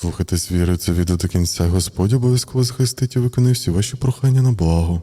Слухайтесь віри це відео до кінця, Господь обов'язково захистить і виконає всі ваші прохання на благо.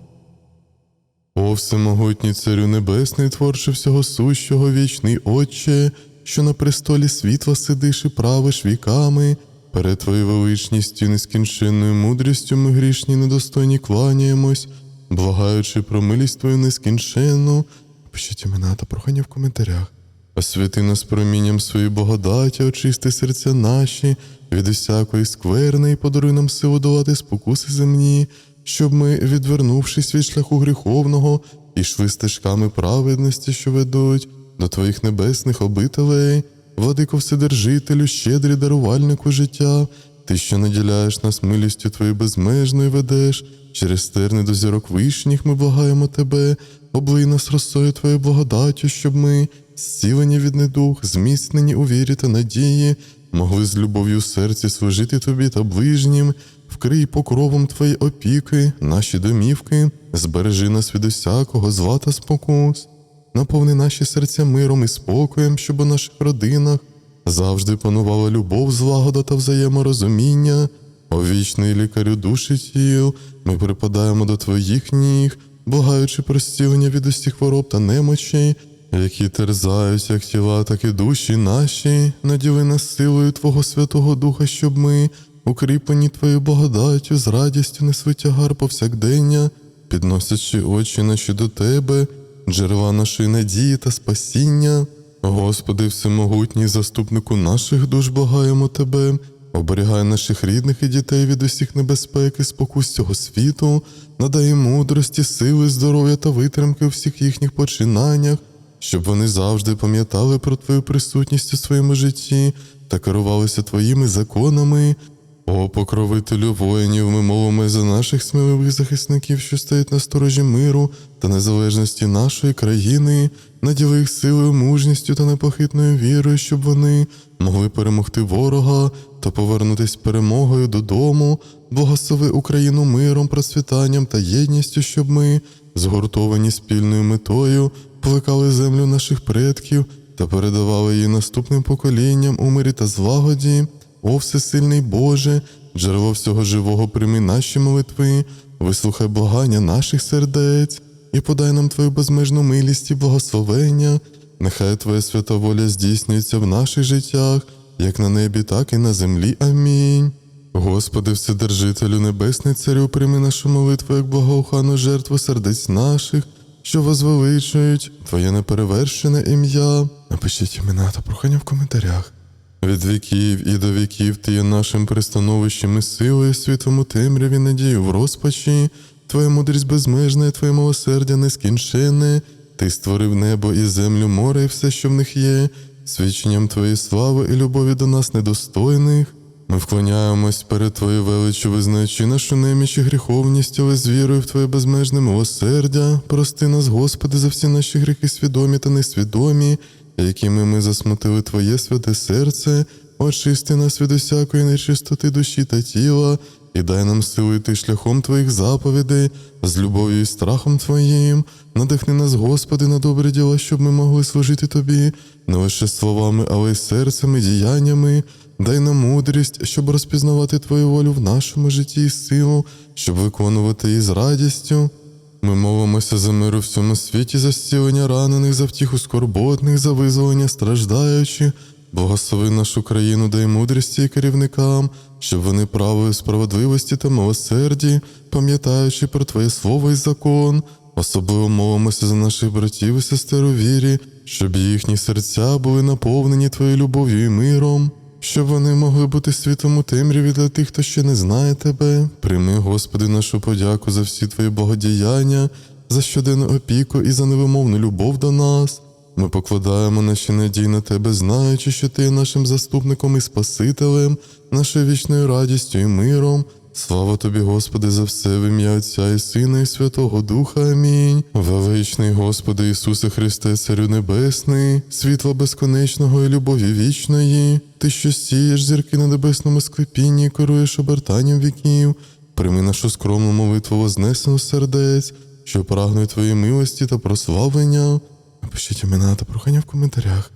О всемогутній Царю Небесний, творче всього сущого, вічний Отче, що на престолі світла сидиш і правиш віками, перед Твоєю величністю нескінченною мудрістю ми грішні недостойні кланяємось, благаючи про милість Твою нескінченну. Пишіть імена та прохання в коментарях. Освяти нас промінням своєї благодаті, очисти серця наші від усякої скверни і подаруй нам силу долати спокуси земні, щоб ми, відвернувшись від шляху гріховного, ішли стежками праведності, що ведуть до Твоїх небесних обителей, владико Вседержителю, щедрий дарувальнику життя, Ти, що наділяєш нас милістю Твоєю безмежною ведеш, через терни до зірок вишніх ми благаємо Тебе, облий нас росою Твоєю благодаттю, щоб ми, зцілені від недух, зміцнені у вірі та надії, могли з любов'ю серці служити Тобі та ближнім, вкрий покровом Твоєї опіки, наші домівки, збережи нас від усякого зла та спокус, наповни наші серця миром і спокоєм, щоб у наших родинах завжди панувала любов, злагода та взаєморозуміння. О вічний лікарю душі тіл, ми припадаємо до Твоїх ніг, благаючи про зцілення від усіх хвороб та немочей, які терзають як тіла, так і душі наші, наділи нас силою Твого Святого Духа, щоб ми, укріплені Твоєю благодаттю, з радістю несли тягар повсякдення, підносячи очі наші до Тебе, джерела нашої надії та спасіння. Господи, всемогутній заступнику наших душ, благаємо Тебе, оберігай наших рідних і дітей від усіх небезпек і спокус цього світу, надай мудрості, сили, здоров'я та витримки у всіх їхніх починаннях, щоб вони завжди пам'ятали про Твою присутність у своєму житті та керувалися Твоїми законами. О, покровителю воїнів, ми молимо за наших сміливих захисників, що стоять на сторожі миру та незалежності нашої країни, наділи їх силою, мужністю та непохитною вірою, щоб вони могли перемогти ворога та повернутись перемогою додому, благослови Україну миром, процвітанням та єдністю, щоб ми, згуртовані спільною метою, плекали землю наших предків та передавали її наступним поколінням у мирі та злагоді. О, всесильний Боже, джерело всього живого, прийми наші молитви, вислухай благання наших сердець і подай нам Твою безмежну милість і благословення. Нехай Твоя свята воля здійснюється в наших життях, як на небі, так і на землі. Амінь. Господи, Вседержителю Небесний Царю, прийми нашу молитву як благоухану жертву сердець наших, що возвеличують Твоє неперевершене ім'я. Напишіть імена та прохання в коментарях. Від віків і до віків ти є нашим пристановищем і силою, світлом у темряві, надію в розпачі, Твоя мудрість безмежна, Твоє милосердя нескінченне, Ти створив небо і землю, море і все, що в них є, свідченням Твоєї слави і любові до нас недостойних. Ми вклоняємось перед Твоєю величчю, визнаючи нашу неміч і гріховність, але з вірою в Твоє безмежне милосердя. Прости нас, Господи, за всі наші гріхи свідомі та несвідомі, якими ми засмутили Твоє святе серце, очисти нас від усякої нечистоти душі та тіла, і дай нам сили йти шляхом Твоїх заповідей, з любов'ю і страхом Твоїм. Надихни нас, Господи, на добре діло, щоб ми могли служити Тобі не лише словами, але й серцем і діяннями. Дай нам мудрість, щоб розпізнавати Твою волю в нашому житті і силу, щоб виконувати її з радістю. Ми молимося за мир у всьому світі, за зцілення ранених, за втіху скорботних, за визволення страждаючих. Благослови нашу країну, дай мудрості і керівникам, щоб вони правили справедливості та милосерді, пам'ятаючи про Твоє слово і закон. Особливо молимося за наших братів і сестер у вірі, щоб їхні серця були наповнені Твоєю любов'ю і миром, щоб вони могли бути світом у темряві для тих, хто ще не знає Тебе. Прийми, Господи, нашу подяку за всі Твої благодіяння, за щоденну опіку і за невимовну любов до нас. Ми покладаємо наші надії на Тебе, знаючи, що Ти є нашим заступником і Спасителем, нашою вічною радістю і миром. Слава тобі, Господи, за все в ім'я Отця і Сина, і Святого Духа. Амінь. Величний Господи Ісусе Христе, Царю Небесний, світла безконечного і любові вічної, Ти, що сієш зірки на небесному склепінні, і обертанням віків, прийми нашу скромну молитву вознесену сердець, що прагнуть Твої милості та прославлення. Напишіть імена та прохання в коментарях.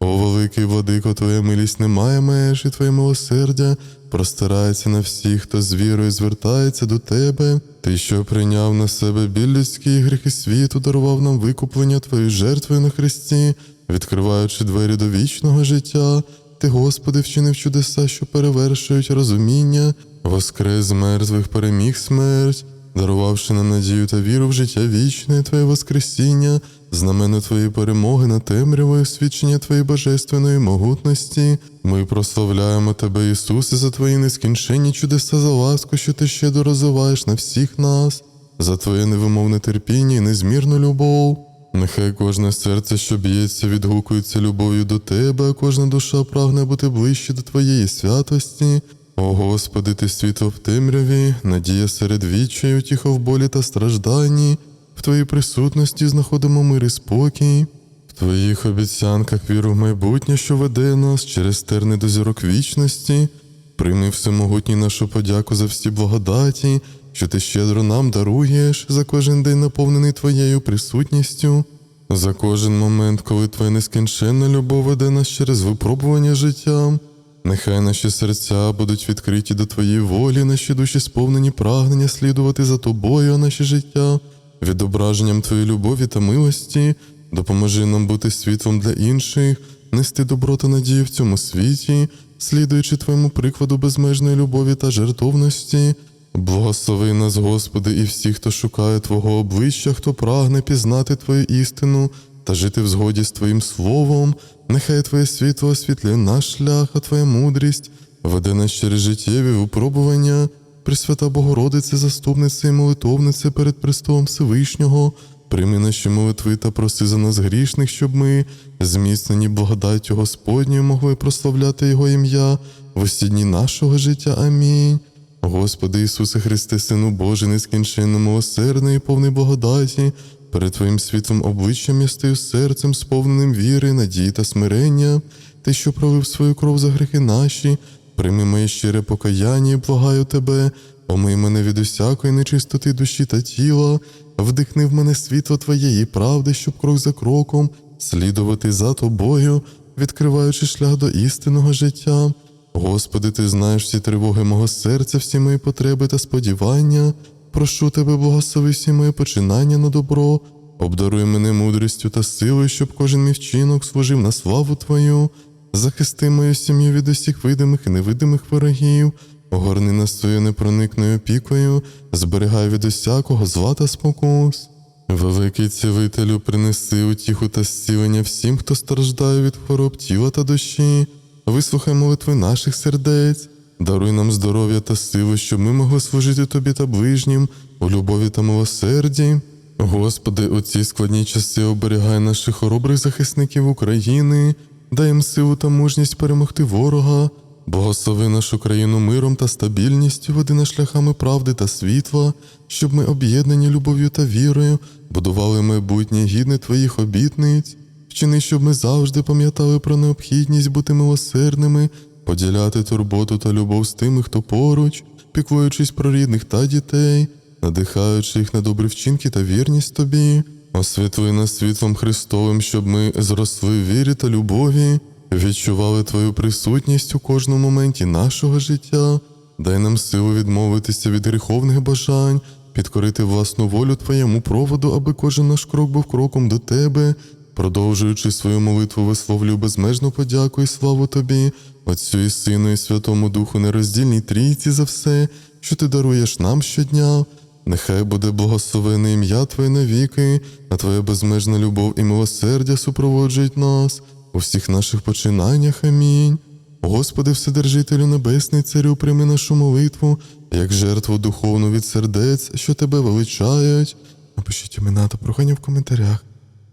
О, великий владико, твоя милість не має меж, і твоє милосердя простирається на всіх, хто з вірою звертається до тебе. Ти, що прийняв на себе біль людський гріхи світу, дарував нам викуплення твоєю жертвою на Христі, відкриваючи двері до вічного життя. Ти, Господи, вчинив чудеса, що перевершують розуміння, воскрес з мертвих, переміг смерть, дарувавши нам надію та віру в життя вічне, Твоє Воскресіння, знамено Твоєї перемоги на темрявою, свідчення Твоєї божественної могутності. Ми прославляємо Тебе, Ісусе, за Твої нескінченні чудеса, за ласку, що Ти щедро розвиваєш на всіх нас, за Твоє невимовне терпіння і незмірну любов. Нехай кожне серце, що б'ється, відгукується любов'ю до Тебе, а кожна душа прагне бути ближче до Твоєї святості. О Господи, Ти світло в темряві, надія серед відчаю, тихо в болі та стражданні. В Твоїй присутності знаходимо мир і спокій. В Твоїх обіцянках віру в майбутнє, що веде нас через терни до зірок вічності. Прийми всемогутній нашу подяку за всі благодаті, що ти щедро нам даруєш за кожен день наповнений Твоєю присутністю, за кожен момент, коли Твоя нескінченна любов веде нас через випробування життям. Нехай наші серця будуть відкриті до Твоєї волі, наші душі сповнені прагнення слідувати за Тобою, а наше життя відображенням Твоєї любові та милості. Допоможи нам бути світлом для інших, нести добро та надію в цьому світі, слідуючи Твоєму прикладу безмежної любові та жертовності. Благослови нас, Господи, і всіх, хто шукає Твого обличчя, хто прагне пізнати Твою істину та жити в згоді з Твоїм Словом. Нехай Твоє світло освітлює наш шлях, а Твоя мудрість веде нас через життєві випробування. Пресвята Богородице, заступнице і молитовнице перед престолом Всевишнього, прийми наші молитви та проси за нас грішних, щоб ми, зміцнені благодаттю Господньою, могли прославляти Його ім'я в усі дні нашого життя. Амінь. Господи Ісусе Христе, Сину Божий, нескінченно милосердний і повний благодаті, перед Твоїм світлом обличчям я стою серцем, сповненим віри, надії та смирення, Ти, що пролив свою кров за гріхи наші, прийми моє щире покаяння і благаю Тебе, омий мене від усякої нечистоти душі та тіла, вдихни в мене світло Твоєї правди, щоб крок за кроком слідувати за Тобою, відкриваючи шлях до істинного життя. Господи, Ти знаєш всі тривоги мого серця, всі мої потреби та сподівання. Прошу Тебе, благослови всі мої починання на добро, обдаруй мене мудрістю та силою, щоб кожен мій вчинок служив на славу Твою. Захисти мою сім'ю від усіх видимих і невидимих ворогів, огорни нас свою непроникною опікою, зберігай від усякого зла та спокус. Великий цілителю, принеси утіху та зцілення всім, хто страждає від хвороб тіла та душі. Вислухай молитви наших сердець, даруй нам здоров'я та силу, щоб ми могли служити тобі та ближнім у любові та милосерді. Господи, у ці складні часи оберігай наших хоробрих захисників України, дай їм силу та мужність перемогти ворога, благослови нашу країну миром та стабільністю, веди нас шляхами правди та світла, щоб ми, об'єднані любов'ю та вірою, будували майбутнє гідне Твоїх обітниць. Вчини, щоб ми завжди пам'ятали про необхідність бути милосердними, поділяти турботу та любов з тими, хто поруч, піклуючись про рідних та дітей, надихаючи їх на добрі вчинки та вірність тобі. Освітли нас світлом Христовим, щоб ми зросли в вірі та любові, відчували Твою присутність у кожному моменті нашого життя. Дай нам силу відмовитися від гріховних бажань, підкорити власну волю Твоєму проводу, аби кожен наш крок був кроком до Тебе. Продовжуючи свою молитву, висловлю безмежну подяку і славу Тобі, Отцю і Сину, і Святому Духу, нероздільній трійці за все, що ти даруєш нам щодня. Нехай буде благословене ім'я Твоє навіки, а Твоя безмежна любов і милосердя супроводжують нас у всіх наших починаннях. Амінь. Господи, Вседержителю Небесний, Царю, прийми нашу молитву, як жертву духовну від сердець, що тебе величають. Напишіть імена та прохання в коментарях.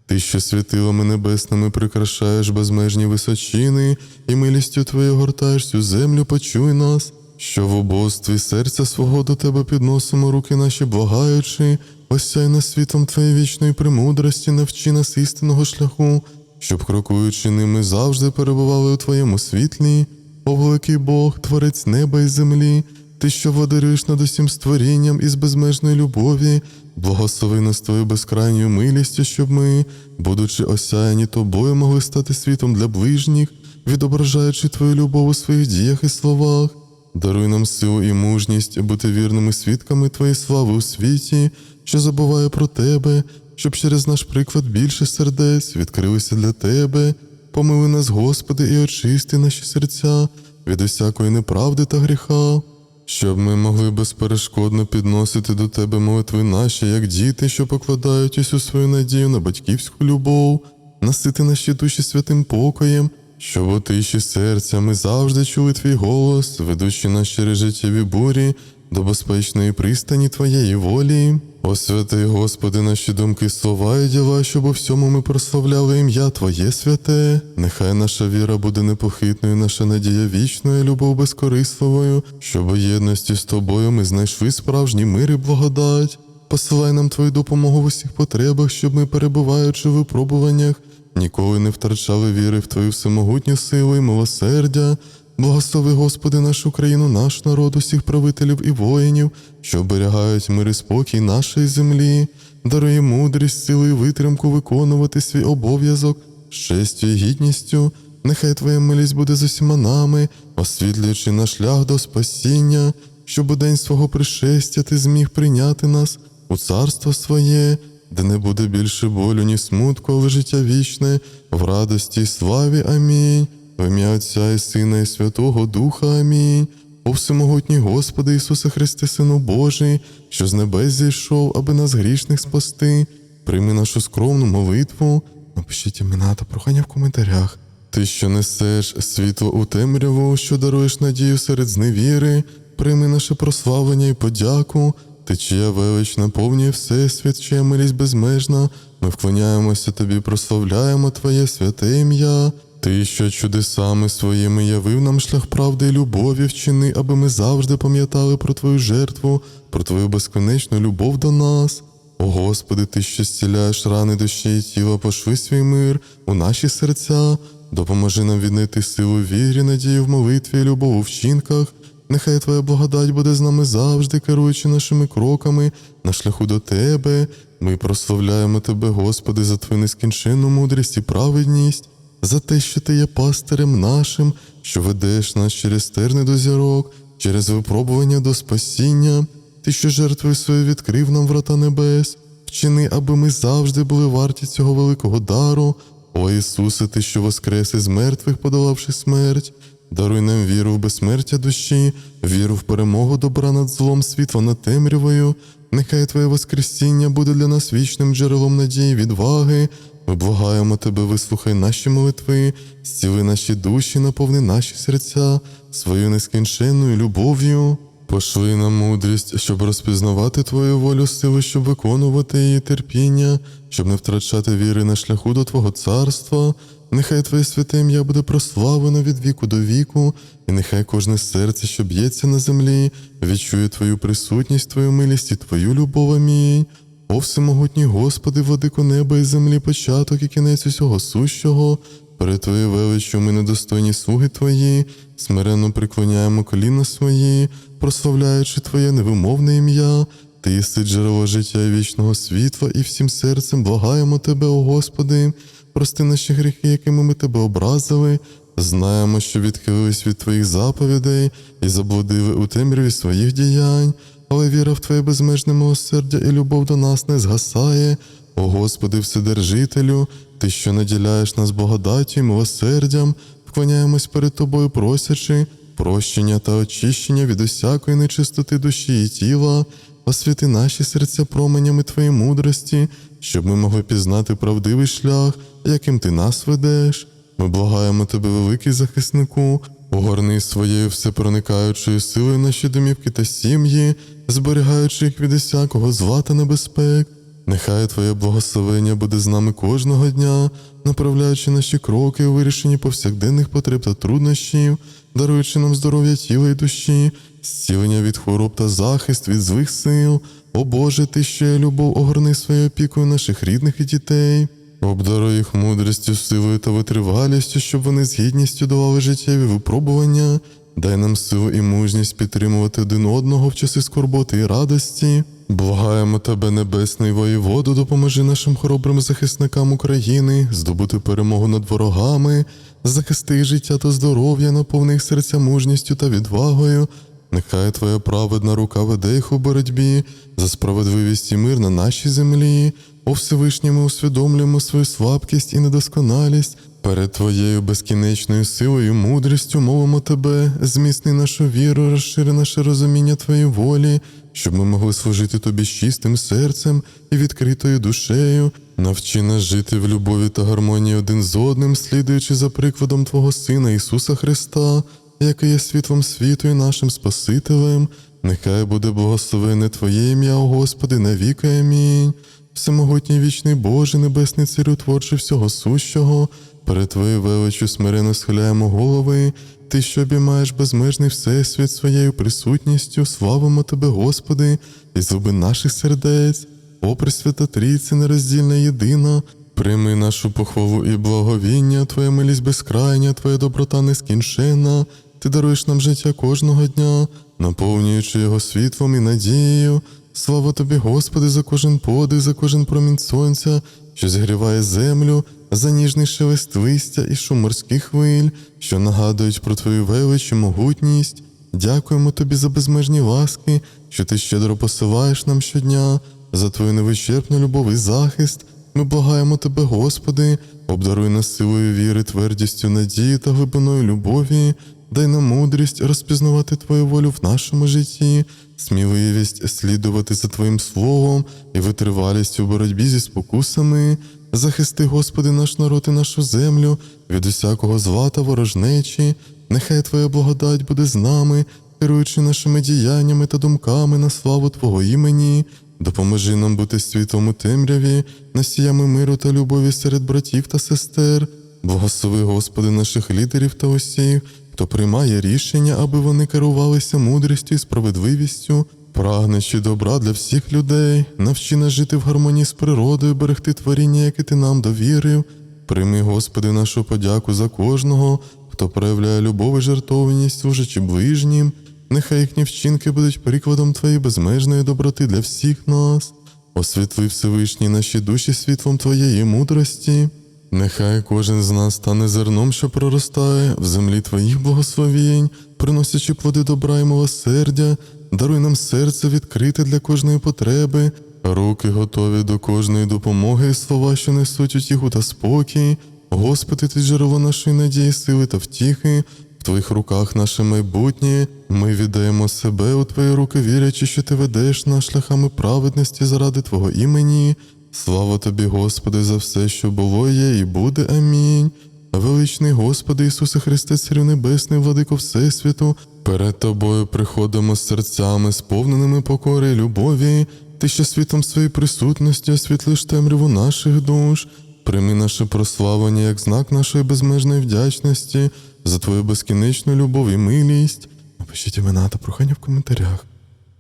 Ти, що світилами небесними прикрашаєш безмежні височини, і милістю Твоєю гортаєш цю землю, почуй нас, що в убостві серця свого до Тебе підносимо руки наші, благаючи, осяй нас світом Твоєї вічної премудрості, навчи нас істинного шляху, щоб, крокуючи ними, завжди перебували у Твоєму світлі, о великий Бог, Творець неба і землі. ти, що владариш над усім створінням із безмежної любові, благослови нас твою безкрайньою милістю, щоб ми, будучи осяяні тобою, могли стати світом для ближніх, відображаючи твою любов у своїх діях і словах. Даруй нам силу і мужність бути вірними свідками Твоєї слави у світі, що забуває про Тебе, щоб через наш приклад більше сердець відкрилися для Тебе. Помили нас, Господи, і очисти наші серця від усякої неправди та гріха, щоб ми могли безперешкодно підносити до Тебе молитви наші, як діти, що покладають усю свою надію на батьківську любов, насити наші душі святим покоєм, щоб у тиші серця ми завжди чули твій голос, ведучи наші через життєві бурі до безпечної пристані Твоєї волі. Освяти, Господи, наші думки, слова і діла, щоб у всьому ми прославляли ім'я Твоє святе. Нехай наша віра буде непохитною, наша надія вічною, любов безкорисливою, щоб у єдності з тобою ми знайшли справжній мир і благодать. Посилай нам Твою допомогу в усіх потребах, щоб ми, перебуваючи в випробуваннях, ніколи не втрачали віри в Твою всемогутню силу і милосердя. Благослови, Господи, нашу країну, наш народ, усіх правителів і воїнів, що оберігають мир і спокій нашої землі, дарує мудрість, силу і витримку виконувати свій обов'язок з честю і гідністю. Нехай Твоя милість буде з усіма нами, освітлюючи наш шлях до спасіння, щоб у день свого пришестя ти зміг прийняти нас у царство своє, де не буде більше болю, ні смутку, але життя вічне, в радості й славі. Амінь. В ім'я Отця і Сина, і Святого Духа. Амінь. О всемогутній Господи Ісусе Христе, Сину Божий, що з небес зійшов, аби нас грішних спасти. Прийми нашу скромну молитву. Напишіть імена та прохання в коментарях. Ти, що несеш світло у темряву, що даруєш надію серед зневіри, прийми наше прославлення і подяку. Ти, чия велич наповнює всесвіт, чия милість безмежна. Ми вклоняємося тобі, прославляємо Твоє святе ім'я. Ти, що чудесами своїми явив нам шлях правди і любові, вчини, аби ми завжди пам'ятали про Твою жертву, про Твою безконечну любов до нас. О Господи, Ти, що зціляєш рани душі і тіла, пошли свій мир у наші серця, допоможи нам віднайти силу вірі, надію в молитві і любов у вчинках. Нехай Твоя благодать буде з нами завжди, керуючи нашими кроками на шляху до Тебе. Ми прославляємо Тебе, Господи, за Твою нескінченну мудрість і праведність за те, що ти є пастирем нашим, що ведеш нас через терни до зірок, через випробування до спасіння, ти, що жертвою свою відкрив нам врата небес, вчини, аби ми завжди були варті цього великого дару. О Ісусе, Ти, що воскрес із мертвих, подолавши смерть, даруй нам віру в безсмертя душі, віру в перемогу добра над злом, світла над темрявою. Нехай Твоє Воскресіння буде для нас вічним джерелом надії, відваги. Ми благаємо Тебе, вислухай наші молитви, зціли наші душі, наповни наші серця своєю нескінченною любов'ю. Пошли нам мудрість, щоб розпізнавати Твою волю, сили, щоб виконувати її терпіння, щоб не втрачати віри на шляху до Твого царства. Нехай Твоє святе ім'я буде прославлено від віку до віку, і нехай кожне серце, що б'ється на землі, відчує Твою присутність, Твою милість і Твою любов. Амінь. О всемогутній Господи, владико неба і землі, початок і кінець усього сущого, перед Твоєю величчю ми недостойні слуги Твої, смиренно приклоняємо коліна свої, прославляючи Твоє невимовне ім'я, Ти єси джерело життя і вічного світла, і всім серцем благаємо Тебе, о Господи, прости наші гріхи, якими ми Тебе образили. Знаємо, що відхилились від Твоїх заповідей і заблудили у темряві своїх діянь але віра в Твоє безмежне милосердя і любов до нас не згасає. О Господи, Вседержителю, Ти, що наділяєш нас благодаттю і милосердям, вклоняємось перед Тобою, просячи прощення та очищення від усякої нечистоти душі і тіла, освіти наші серця променями Твоєї мудрості, щоб ми могли пізнати правдивий шлях, яким Ти нас ведеш. Ми благаємо Тебе, великий захиснику, огорни своєю всепроникаючою силою наші домівки та сім'ї, зберігаючи їх від усякого зла та небезпек. Нехай Твоє благословення буде з нами кожного дня, направляючи наші кроки у вирішенні повсякденних потреб та труднощів, даруючи нам здоров'я тіла і душі, зцілення від хвороб та захист від злих сил. О Боже, Ти що любов, огорни своєю опікою наших рідних і дітей. Обдаруй їх мудрістю, силою та витривалістю, щоб вони з гідністю давали життєві випробування Дай нам силу і мужність підтримувати один одного в часи скорботи і радості. Благаємо тебе, небесний воєводу, допоможи нашим хоробрим захисникам України здобути перемогу над ворогами, захисти життя та здоров'я, наповни їх серця мужністю та відвагою. Нехай Твоя праведна рука веде їх у боротьбі за справедливість і мир на нашій землі. О Всевишній ми усвідомлюємо свою слабкість і недосконалість. Перед Твоєю безкінечною силою мудрістю мовимо Тебе, зміцни нашу віру, розшири наше розуміння Твоєї волі, щоб ми могли служити Тобі чистим серцем і відкритою душею. Навчи нас жити в любові та гармонії один з одним, слідуючи за прикладом Твого Сина Ісуса Христа, який є світлом світу і нашим Спасителем. Нехай буде благословене Твоє ім'я, о Господи, навіки. Амінь. Всемогутній вічний Боже, небесний царю, творче всього сущого, перед Твоєю величю смирено схиляємо голови, Ти, що обіймаєш безмежний всесвіт своєю присутністю, славимо Тебе, Господи, і зуби наших сердець, о Пресвята Трійці, нероздільна єдина, прийми нашу похвалу і благовіння, Твоя милість безкрайня, Твоя доброта нескінченна, Ти даруєш нам життя кожного дня, наповнюючи його світлом і надією. Слава тобі, Господи, за кожен подих, за кожен промінь сонця, що зігріває землю, за ніжний шелест листя і шум морських хвиль, що нагадують про твою велич і могутність. Дякуємо тобі за безмежні ласки, що ти щедро посилаєш нам щодня, за твою невичерпну любов і захист. Ми благаємо тебе, Господи, обдаруй нас силою віри, твердістю надії та глибиною любові. Дай нам мудрість розпізнавати Твою волю в нашому житті, сміливість слідувати за Твоїм словом і витривалість у боротьбі зі спокусами. Захисти, Господи, наш народ і нашу землю від усякого зла та ворожнечі. Нехай Твоя благодать буде з нами, керуючи нашими діяннями та думками на славу Твого імені. Допоможи нам бути світлом у темряві, носіями миру та любові серед братів та сестер. Благослови, Господи, наших лідерів та усіх, хто приймає рішення, аби вони керувалися мудрістю і справедливістю, прагнучи добра для всіх людей, навчи нас жити в гармонії з природою, берегти творіння, яке ти нам довірив. Прийми, Господи, нашу подяку за кожного, хто проявляє любов і жертовність, служачи ближнім. Нехай їхні вчинки будуть прикладом Твоєї безмежної доброти для всіх нас. Освітли Всевишні наші душі світлом Твоєї мудрості. Нехай кожен з нас стане зерном, що проростає в землі Твоїх благословінь, приносячи плоди добра і милосердя, даруй нам серце відкрите для кожної потреби, руки готові до кожної допомоги і слова, що несуть утіху та спокій. Господи, ти джерело нашої надії, сили та втіхи. В Твоїх руках наше майбутнє. Ми віддаємо себе у Твої руки, вірячи, що Ти ведеш нас шляхами праведності заради Твого імені. Слава тобі, Господи, за все, що було, є, і буде. Амінь. Величний Господи Ісусе Христе, Царю Небесний, владико Всесвіту, перед Тобою приходимо з серцями, сповненими покори і любові, Ти що світом своєї присутності освітлиш темряву наших душ, прийми наше прославлення як знак нашої безмежної вдячності за Твою безкінечну любов і милість. Напишіть імена та прохання в коментарях.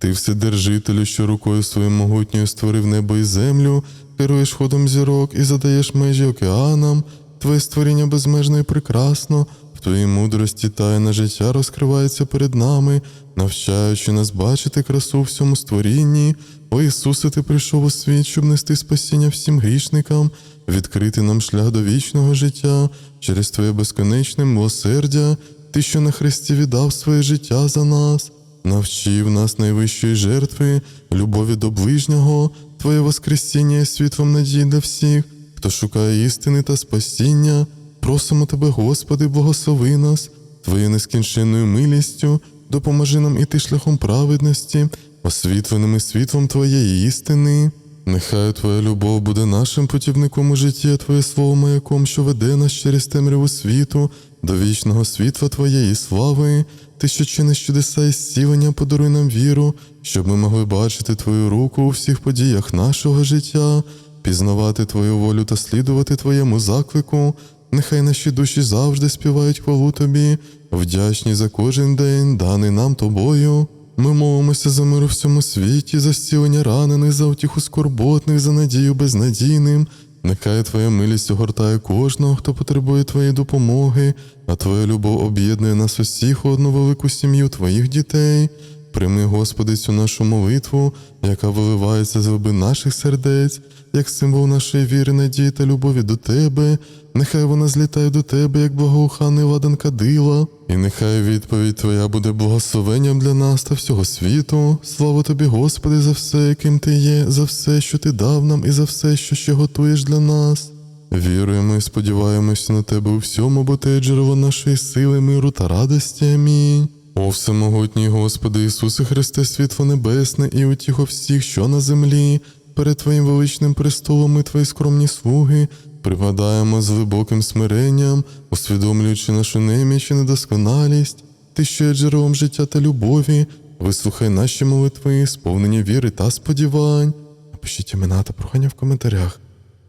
Ти вседержителю, що рукою своєю могутньою створив небо і землю, керуєш ходом зірок і задаєш межі океанам, твоє створіння безмежно і прекрасно, в твоїй мудрості тайна життя розкривається перед нами, навчаючи нас бачити красу в всьому створінні. О Ісусе, ти прийшов у світ, щоб нести спасіння всім грішникам, відкрити нам шлях до вічного життя через Твоє безконечне милосердя, Ти, що на Христі віддав своє життя за нас. Навчив нас найвищої жертви, любові до ближнього, Твоє Воскресіння є світлом надії для всіх, хто шукає істини та спасіння. Просимо Тебе, Господи, благослови нас, Твоєю нескінченною милістю, допоможи нам іти шляхом праведності, освітленими світлом Твоєї істини. Нехай Твоя любов буде нашим путівником у житті, Твоє слово маяком, що веде нас через темряву світу, до вічного світла Твоєї слави. Ти, що чиниш чудеса і зцілення, подаруй нам віру, щоб ми могли бачити Твою руку у всіх подіях нашого життя, пізнавати Твою волю та слідувати Твоєму заклику. Нехай наші душі завжди співають хвалу Тобі, вдячні за кожен день, даний нам Тобою. Ми молимося за мир у всьому світі, за зцілення ранених, за утіху скорботних, за надію безнадійним, Нехай Твоя милість огортає кожного, хто потребує Твоєї допомоги, а Твоя любов об'єднує нас усіх у одну велику сім'ю Твоїх дітей. Прийми, Господи, цю нашу молитву, яка виливається з глибин наших сердець, як символ нашої віри, надії та любові до Тебе. Нехай вона злітає до Тебе, як благоуханий ладан кадила, і нехай відповідь Твоя буде благословенням для нас та всього світу. Слава Тобі, Господи, за все, яким Ти є, за все, що Ти дав нам, і за все, що ще готуєш для нас. Віруємо і сподіваємося на Тебе у всьому, бо Ти джерело нашої сили, миру та радості. Амінь. О всемогутній Господи Ісусе Христе, світло небесне і утіхо всіх, що на землі, перед Твоїм величним престолом ми Твої скромні слуги, припадаємо з глибоким смиренням, усвідомлюючи нашу неміч і недосконалість, Ти, що є джерелом життя та любові, вислухай наші молитви, сповнені віри та сподівань. Напишіть імена та прохання в коментарях.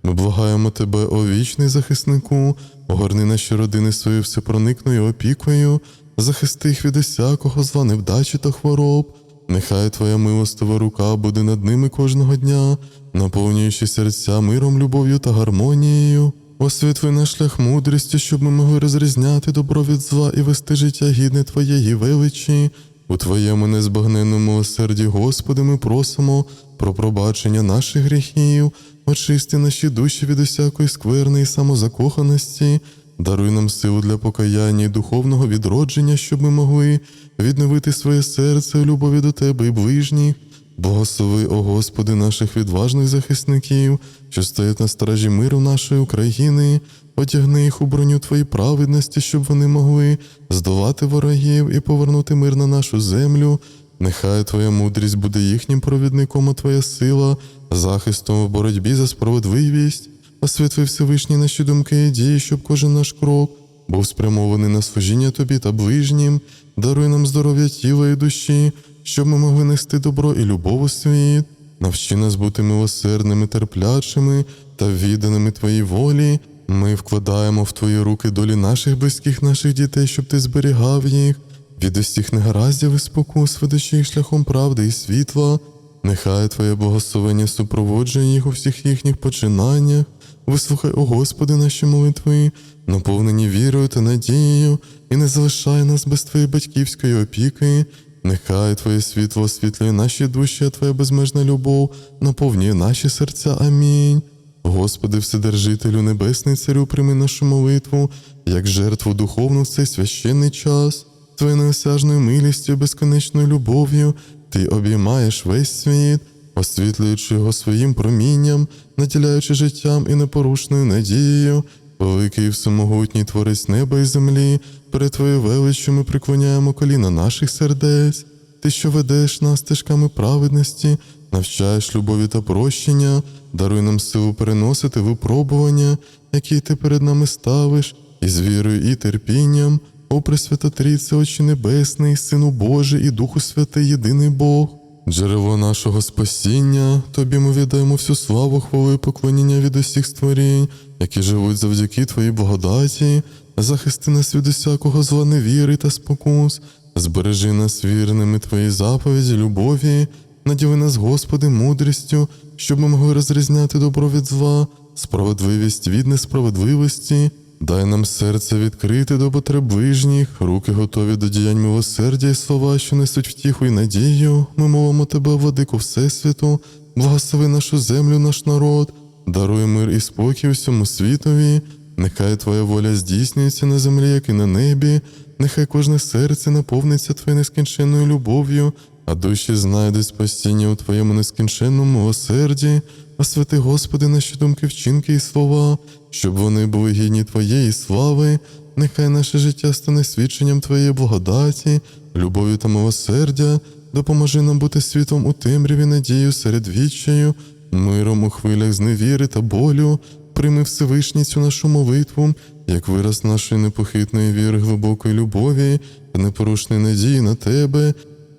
Ми благаємо тебе, о вічний захиснику, огорни наші родини своєю всепроникною опікою, захисти їх від усякого зла, невдачі та хвороб. Нехай Твоя милостива рука буде над ними кожного дня, наповнюючи серця миром, любов'ю та гармонією. Освітли наш шлях мудрістю, щоб ми могли розрізняти добро від зла і вести життя гідне Твоєї величі. У Твоєму незбагненному милосерді, Господи, ми просимо про пробачення наших гріхів, очисти наші душі від усякої скверни і самозакоханості, даруй нам силу для покаяння і духовного відродження, щоб ми могли відновити своє серце у любові до Тебе і ближніх. Благослови, о Господи, наших відважних захисників, що стоять на стражі миру нашої України, одягни їх у броню Твоєї праведності, щоб вони могли здолати ворогів і повернути мир на нашу землю. Нехай Твоя мудрість буде їхнім провідником, а Твоя сила, захистом в боротьбі за справедливість. Освітли Всевишні наші думки і дії, щоб кожен наш крок був спрямований на служіння Тобі та ближнім, даруй нам здоров'я тіла і душі, щоб ми могли нести добро і любов у світ. Навчи нас бути милосердними, терплячими та відданими Твоїй волі. Ми вкладаємо в Твої руки долі наших близьких, наших дітей, щоб ти зберігав їх від усіх негараздів і спокус, ведучи їх шляхом правди і світла. Нехай Твоє благословення супроводжує їх у всіх їхніх починаннях. Вислухай, о Господи, наші молитви, наповнені вірою та надією, і не залишай нас без Твоєї батьківської опіки. Нехай Твоє світло освітлює наші душі, а Твоя безмежна любов наповнює наші серця. Амінь. Господи, Вседержителю Небесний Царю, прийми нашу молитву, як жертву духовну в цей священний час. Твоєю неосяжною милістю, безконечною любов'ю, Ти обіймаєш весь світ, освітлюючи його своїм промінням, наділяючи життям і непорушною надією. Великий всемогутній творець неба і землі, перед Твоєю величчю ми приклоняємо коліна наших сердець. Ти, що ведеш нас стежками праведності, навчаєш любові та прощення, даруй нам силу переносити випробування, які ти перед нами ставиш, і з вірою і терпінням, о Пресвята Трійце, Очі Небесний, Сину Божий і Духу Святий, єдиний Бог. Джерело нашого спасіння, тобі ми віддаємо всю славу, хвалу і поклоніння від усіх створінь, які живуть завдяки Твоїй благодаті, захисти нас від усякого зла невіри та спокус, збережи нас вірними Твоїй заповіді, любові, наділи нас, Господи, мудрістю, щоб ми могли розрізняти добро від зла, справедливість від несправедливості. Дай нам серце відкрите до потреб ближніх, руки готові до діянь милосердя і слова, що несуть втіху і надію. Ми мовимо тебе, владику Всесвіту, благослови нашу землю, наш народ, даруй мир і спокій усьому світові. Нехай Твоя воля здійснюється на землі, як і на небі, нехай кожне серце наповниться Твоєю нескінченною любов'ю, а душі знайдуть спасіння у Твоєму нескінченному милосерді. Освяти, Господи, наші думки, вчинки і слова, щоб вони були гідні Твоєї слави, нехай наше життя стане свідченням Твоєї благодаті, любові та милосердя, допоможи нам бути світом у темряві, надію серед відчаю, миром у хвилях зневіри та болю, прийми Всевишній цю нашу молитву, як вираз нашої непохитної віри, глибокої любові та непорушної надії на Тебе.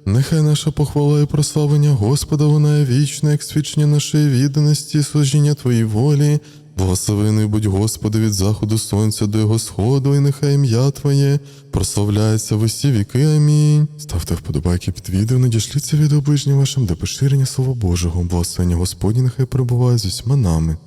Нехай наша похвала і прославлення Господа вона є вічна, як свідчення нашої відданості і служіння Твоїй волі. Благословений будь Господи від заходу сонця до його сходу, і нехай ім'я Твоє прославляється в усі віки. Амінь. Ставте вподобайки під відео, надішліться відео ближнім вашим, де поширення Слова Божого, благословення Господні нехай перебуває з усіма нами.